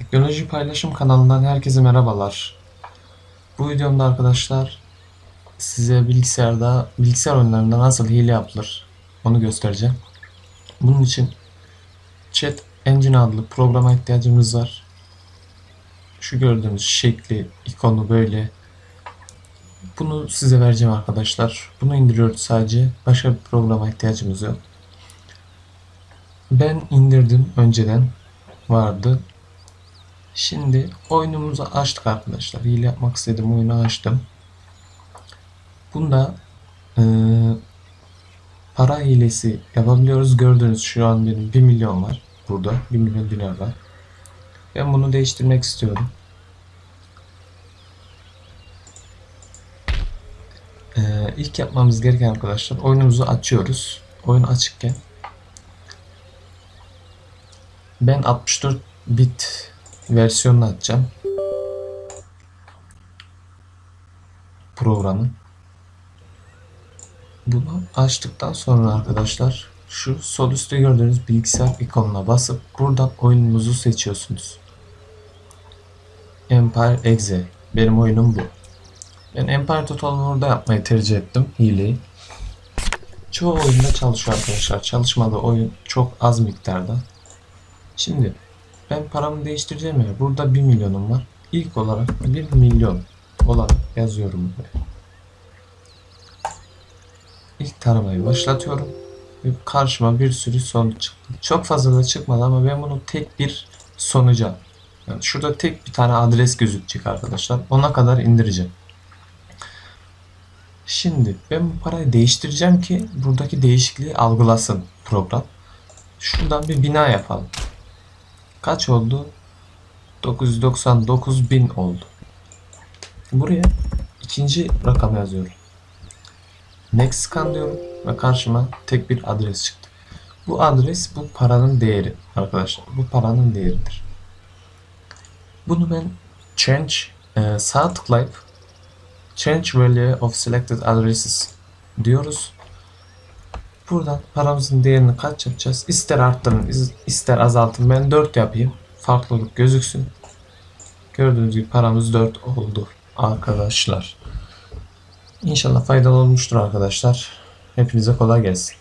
Teknoloji Paylaşım kanalından herkese merhabalar. Bu videomda arkadaşlar size bilgisayarda bilgisayar oyunlarında nasıl hile yapılır onu göstereceğim. Bunun için Chat Engine adlı programa ihtiyacımız var. Şu gördüğünüz şekli, ikonu böyle. Bunu size vereceğim arkadaşlar. Bunu indiriyoruz sadece. Başka bir programa ihtiyacımız yok. Ben indirdim önceden vardı. Şimdi oyunumuzu açtık arkadaşlar. Hile yapmak istedim oyunu açtım. Bunda eee, para hilesi yapabiliyoruz. Gördüğünüz şu an benim 1 milyon var. Burada 1 milyon dinar var. Ben bunu değiştirmek istiyorum. Eee ilk yapmamız gereken arkadaşlar oyunumuzu açıyoruz. Oyun açıkken ben 64 bit versiyonunu açacağım. Programın. Bunu açtıktan sonra arkadaşlar şu sol üstte gördüğünüz bilgisayar ikonuna basıp buradan oyunumuzu seçiyorsunuz. Empire Exe. Benim oyunum bu. Ben Empire Total War'da yapmayı tercih ettim hileyi. Çoğu oyunda çalışıyor arkadaşlar. Çalışmadığı oyun çok az miktarda. Şimdi ben paramı değiştireceğim ya. Burada 1 milyonum var. İlk olarak 1 milyon olarak yazıyorum buraya. İlk taramayı başlatıyorum. Ve karşıma bir sürü sonuç çıktı. Çok fazla da çıkmadı ama ben bunu tek bir sonuca yani şurada tek bir tane adres gözükecek arkadaşlar. Ona kadar indireceğim. Şimdi ben bu parayı değiştireceğim ki buradaki değişikliği algılasın program. Şuradan bir bina yapalım. Kaç oldu? 999 bin oldu. Buraya ikinci rakam yazıyorum. Next scan diyorum ve karşıma tek bir adres çıktı. Bu adres bu paranın değeri arkadaşlar. Bu paranın değeridir. Bunu ben change e, sağ tıklayıp change value of selected addresses diyoruz. Buradan paramızın değerini kaç yapacağız? İster arttırın, is- ister azaltın. Ben 4 yapayım. Farklılık gözüksün. Gördüğünüz gibi paramız 4 oldu arkadaşlar. İnşallah faydalı olmuştur arkadaşlar. Hepinize kolay gelsin.